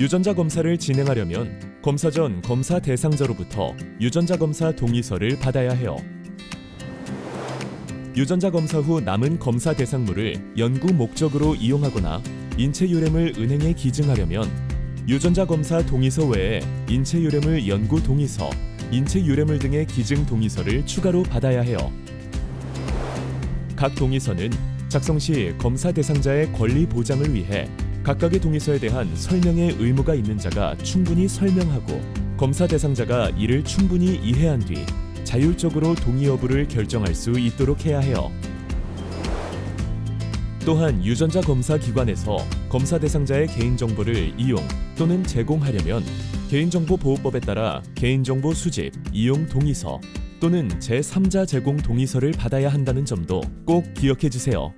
유전자 검사를 진행하려면 검사 전 검사 대상자로부터 유전자 검사 동의서를 받아야 해요. 유전자 검사 후 남은 검사 대상물을 연구 목적으로 이용하거나 인체 유램을 은행에 기증하려면 유전자 검사 동의서 외에 인체 유램을 연구 동의서, 인체 유램물 등의 기증 동의서를 추가로 받아야 해요. 각 동의서는 작성 시 검사 대상자의 권리 보장을 위해 각각의 동의서에 대한 설명의 의무가 있는 자가 충분히 설명하고 검사 대상자가 이를 충분히 이해한 뒤 자율적으로 동의 여부를 결정할 수 있도록 해야 해요. 또한 유전자 검사 기관에서 검사 대상자의 개인정보를 이용 또는 제공하려면 개인정보보호법에 따라 개인정보 수집, 이용 동의서 또는 제3자 제공 동의서를 받아야 한다는 점도 꼭 기억해 주세요.